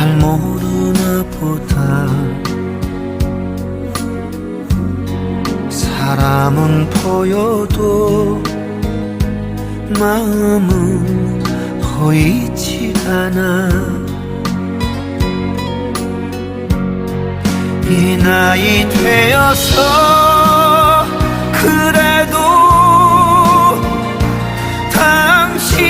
잘 모르나 보다. 사람은 보여도 마음은 보이지 않아. 이 나이 되어서 그래도 당신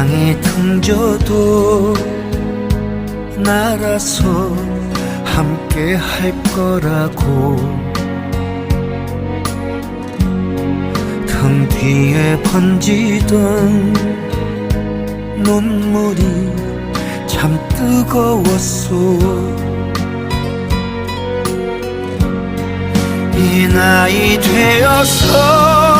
세상이 등져도 나라서 함께 할 거라고. 등 뒤에 번지던 눈물이 참 뜨거웠소. 이 나이 되어서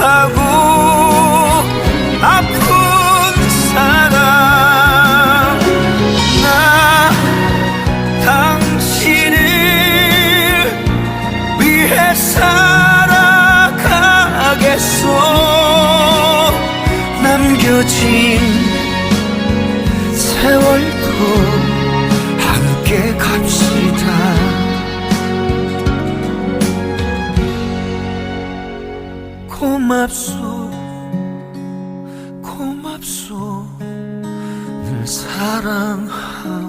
하고 아픈 고맙소 고맙소. 늘 사랑하오